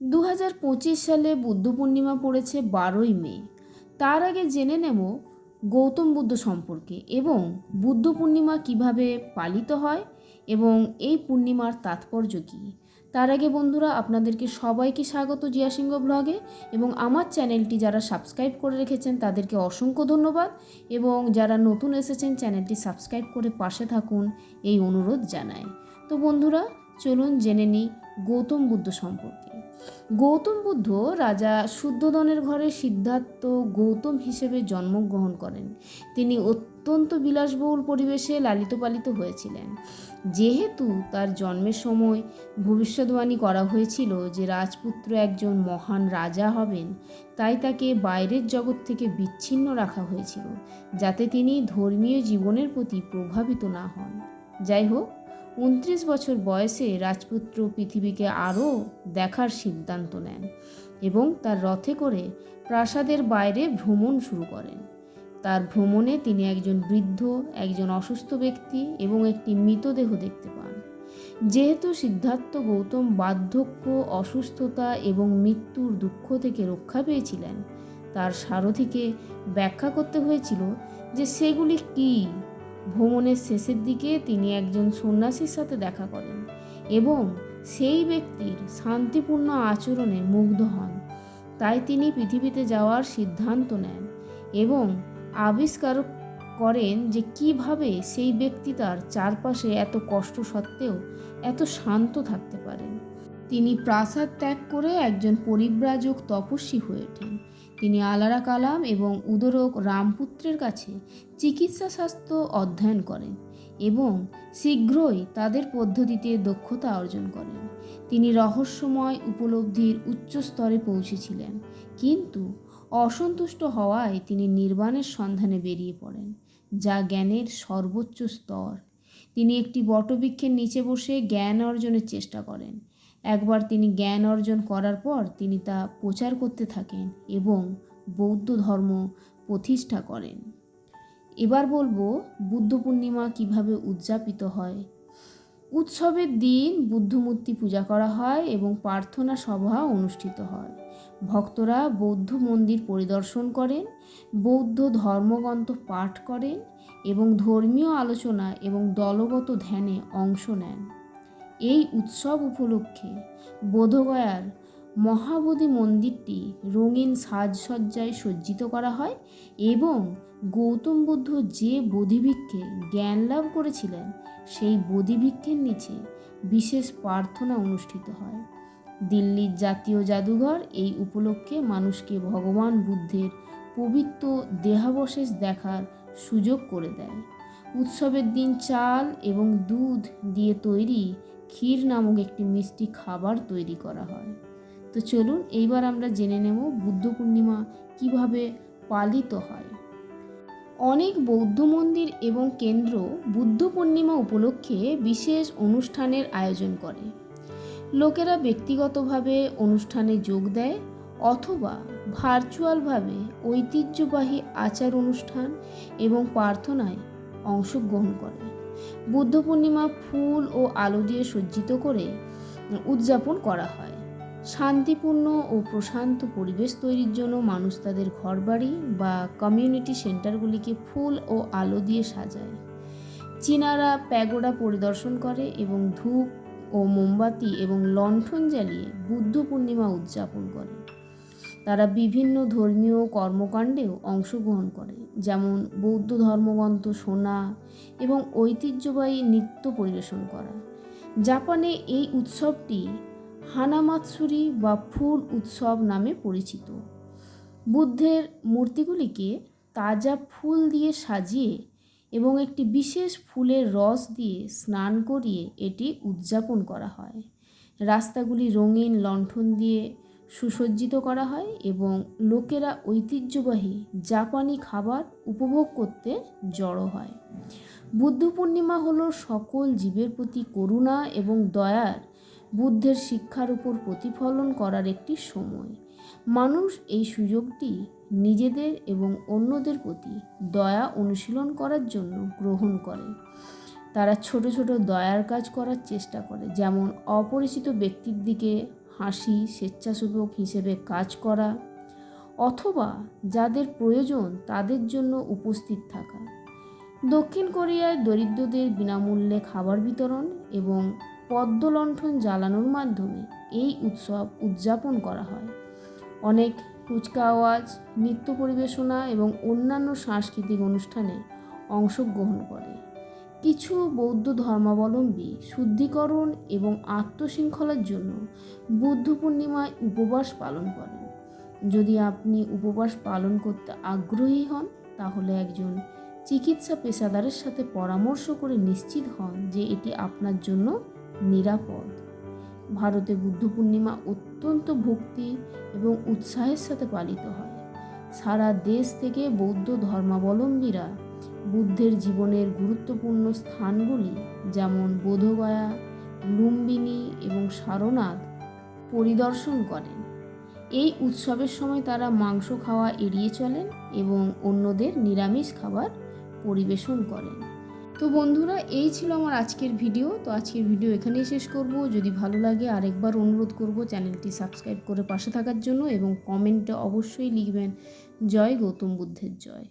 দু হাজার পঁচিশ সালে বুদ্ধ পূর্ণিমা পড়েছে বারোই মে। তার আগে জেনে নেব গৌতম বুদ্ধ সম্পর্কে এবং বুদ্ধ পূর্ণিমা কীভাবে পালিত হয় এবং এই পূর্ণিমার তাৎপর্য কী। তার আগে বন্ধুরা, আপনাদেরকে সবাইকে স্বাগত জিয়া সিংহ ব্লগে এবং আমার চ্যানেলটি যারা সাবস্ক্রাইব করে রেখেছেন, তাদেরকে অসংখ্য ধন্যবাদ এবং যারা নতুন এসেছেন, চ্যানেলটি সাবস্ক্রাইব করে পাশে থাকুন এই অনুরোধ জানায় তো বন্ধুরা, চলুন জেনে নিই গৌতম বুদ্ধ সম্পর্কে। গৌতম বুদ্ধ রাজা শুদ্ধোদনের ঘরে সিদ্ধার্থ গৌতম হিসেবে জন্মগ্রহণ করেন। তিনি অত্যন্ত বিলাসবহুল পরিবেশে লালিত পালিত হয়েছিলেন। যেহেতু তার জন্মের সময় ভবিষ্যৎবাণী করা হয়েছিল যে রাজপুত্র একজন মহান রাজা হবেন, তাই তাকে বাইরের জগৎ থেকে বিচ্ছিন্ন রাখা হয়েছিল, যাতে তিনি ধর্মীয় জীবনের প্রতি প্রভাবিত না হন। যাই হোক উনত্রিশ বছর বয়সে রাজপুত্র পৃথিবীকে আরও দেখার সিদ্ধান্ত নেন এবং তার রথে করে প্রাসাদের বাইরে ভ্রমণ শুরু করেন। তার ভ্রমণে তিনি একজন বৃদ্ধ, একজন অসুস্থ ব্যক্তি এবং একটি মৃতদেহ দেখতে পান। যেহেতু সিদ্ধার্থ গৌতম বার্ধক্য, অসুস্থতা এবং মৃত্যুর দুঃখ থেকে রক্ষা পেয়েছিলেন, তার সারথিকে ব্যাখ্যা করতে হয়েছিল যে সেগুলি কী ভ্রমণের শেষের দিকে তিনি একজন সন্ন্যাসীর সাথে দেখা করেন এবং সেই ব্যক্তির শান্তিপূর্ণ আচরণে মুগ্ধ হন। তাই তিনি পৃথিবীতে যাওয়ার সিদ্ধান্ত নেন এবং আবিষ্কার করেন যে কীভাবে সেই ব্যক্তি তার চারপাশে এত কষ্ট সত্ত্বেও এত শান্ত থাকতে পারেন। তিনি প্রাসাদ ত্যাগ করে একজন পরিব্রাজক তপস্বী হয়ে ওঠেন। তিনি আলারা কালাম এবং উদরক রামপুত্রের কাছে চিকিৎসা স্বাস্থ্য অধ্যয়ন করেন এবং শীঘ্রই তাদের পদ্ধতিতে দক্ষতা অর্জন করেন। তিনি রহস্যময় উপলব্ধির উচ্চ স্তরে পৌঁছেছিলেন, কিন্তু অসন্তুষ্ট হওয়ায় তিনি নির্বাণের সন্ধানে বেরিয়ে পড়েন, যা জ্ঞানের সর্বোচ্চ স্তর। তিনি একটি বটবৃক্ষের নিচে বসে জ্ঞান অর্জনের চেষ্টা করেন একবার তিনি জ্ঞান অর্জন করার পর তিনি তা প্রচার করতে থাকেন এবং বৌদ্ধ ধর্ম প্রতিষ্ঠা করেন। এবার বলব, বুদ্ধ পূর্ণিমা কীভাবে উদযাপিত হয়? উৎসবের দিন বুদ্ধমূর্তি পূজা করা হয় এবং প্রার্থনা সভা অনুষ্ঠিত হয়। ভক্তরা বৌদ্ধ মন্দির পরিদর্শন করেন, বৌদ্ধ ধর্মগ্রন্থ পাঠ করেন এবং ধর্মীয় আলোচনা এবং দলগত ধ্যানে অংশ নেন। এই উৎসব উপলক্ষে বোধগয়ার মহাবোধি মন্দিরটি রঙিন সাজসজ্জায় সজ্জিত করা হয় এবং গৌতম বুদ্ধ যে বোধিভিক্ষে জ্ঞান লাভ করেছিলেন, সেই বোধিভিক্ষের নিচে বিশেষ প্রার্থনা অনুষ্ঠিত হয়। দিল্লির জাতীয় জাদুঘর এই উপলক্ষে মানুষকে ভগবান বুদ্ধের পবিত্র দেহাবশেষ দেখার সুযোগ করে দেয়। উৎসবের দিন চাল এবং দুধ দিয়ে তৈরি ক্ষীর নামক একটি মিষ্টি খাবার তৈরি করা হয়। তো চলুন এইবার আমরা জেনে নেব বুদ্ধ পূর্ণিমা কীভাবে পালিত হয়। অনেক বৌদ্ধ মন্দির এবং কেন্দ্র বুদ্ধ পূর্ণিমা উপলক্ষে বিশেষ অনুষ্ঠানের আয়োজন করে। লোকেরা ব্যক্তিগতভাবে অনুষ্ঠানে যোগ দেয় অথবা ভার্চুয়ালভাবে ঐতিহ্যবাহী আচার অনুষ্ঠান এবং প্রার্থনায় অংশগ্রহণ করে। বুদ্ধ পূর্ণিমা ফুল ও আলো দিয়ে সজ্জিত করে উদযাপন করা হয়। শান্তিপূর্ণ ও প্রশান্ত পরিবেশ তৈরির জন্য মানুষ তাদের ঘরবাড়ি বা কমিউনিটি সেন্টারগুলিকে ফুল ও আলো দিয়ে সাজায়। চীনারা প্যাগোডা পরিদর্শন করে এবং ধূপ ও মোমবাতি এবং লণ্ঠন জ্বালিয়ে বুদ্ধ পূর্ণিমা উদযাপন করে। তারা বিভিন্ন ধর্মীয় কর্মকাণ্ডেও অংশগ্রহণ করে, যেমন বৌদ্ধ ধর্মগ্রন্থ শোনা এবং ঐতিহ্যবাহী নৃত্য পরিবেশন করা। জাপানে এই উৎসবটি হানামাৎসুরি বা ফুল উৎসব নামে পরিচিত। বুদ্ধের মূর্তিগুলিকে তাজা ফুল দিয়ে সাজিয়ে এবং একটি বিশেষ ফুলের রস দিয়ে স্নান করিয়ে এটি উদযাপন করা হয়। রাস্তাগুলি রঙিন লণ্ঠন দিয়ে সুসজ্জিত করা হয় এবং লোকেরা ঐতিহ্যবাহী জাপানি খাবার উপভোগ করতে জড়ো হয়। বুদ্ধ পূর্ণিমা হল সকল জীবের প্রতি করুণা এবং দয়ার বুদ্ধের শিক্ষার উপর প্রতিফলন করার একটি সময়। মানুষ এই সুযোগটি নিজেদের এবং অন্যদের প্রতি দয়া অনুশীলন করার জন্য গ্রহণ করে। তারা ছোট ছোট দয়ার কাজ করার চেষ্টা করে, যেমন অপরিচিত ব্যক্তির দিকে হাসি, স্বেচ্ছাসেবক হিসেবে কাজ করা অথবা যাদের প্রয়োজন তাদের জন্য উপস্থিত থাকা। দক্ষিণ কোরিয়ায় দরিদ্রদের বিনামূল্যে খাবার বিতরণ এবং পদ্মলণ্ঠন জ্বালানোর মাধ্যমে এই উৎসব উদযাপন করা হয়। অনেক কুচকাওয়াজ নৃত্য পরিবেশনা এবং অন্যান্য সাংস্কৃতিক অনুষ্ঠানে অংশগ্রহণ করে। কিছু বৌদ্ধ ধর্মাবলম্বী শুদ্ধিকরণ এবং আত্মশৃঙ্খলার জন্য বুদ্ধ পূর্ণিমায় উপবাস পালন করেন। যদি আপনি উপবাস পালন করতে আগ্রহী হন, তাহলে একজন চিকিৎসা পেশাদারের সাথে পরামর্শ করে নিশ্চিত হন যে এটি আপনার জন্য নিরাপদ। ভারতে বুদ্ধ পূর্ণিমা অত্যন্ত ভক্তি এবং উৎসাহের সাথে পালিত হয়। সারা দেশ থেকে বৌদ্ধ ধর্মাবলম্বীরা বুদ্ধের জীবনের গুরুত্বপূর্ণ স্থানগুলি যেমন বোধগয়া, লুম্বিনী এবং সারনাথ পরিদর্শন করেন। এই উৎসবের সময় তারা মাংস খাওয়া এড়িয়ে চলেন এবং অন্যদের নিরামিষ খাবার পরিবেশন করেন। তো বন্ধুরা, এই ছিল আমার আজকের ভিডিও। তো আজকের ভিডিও এখানেই শেষ করব। যদি ভালো লাগে আরেকবার অনুরোধ করব চ্যানেলটি সাবস্ক্রাইব করে পাশে থাকার জন্য এবং কমেন্টে অবশ্যই লিখবেন, জয় গৌতম বুদ্ধের জয়।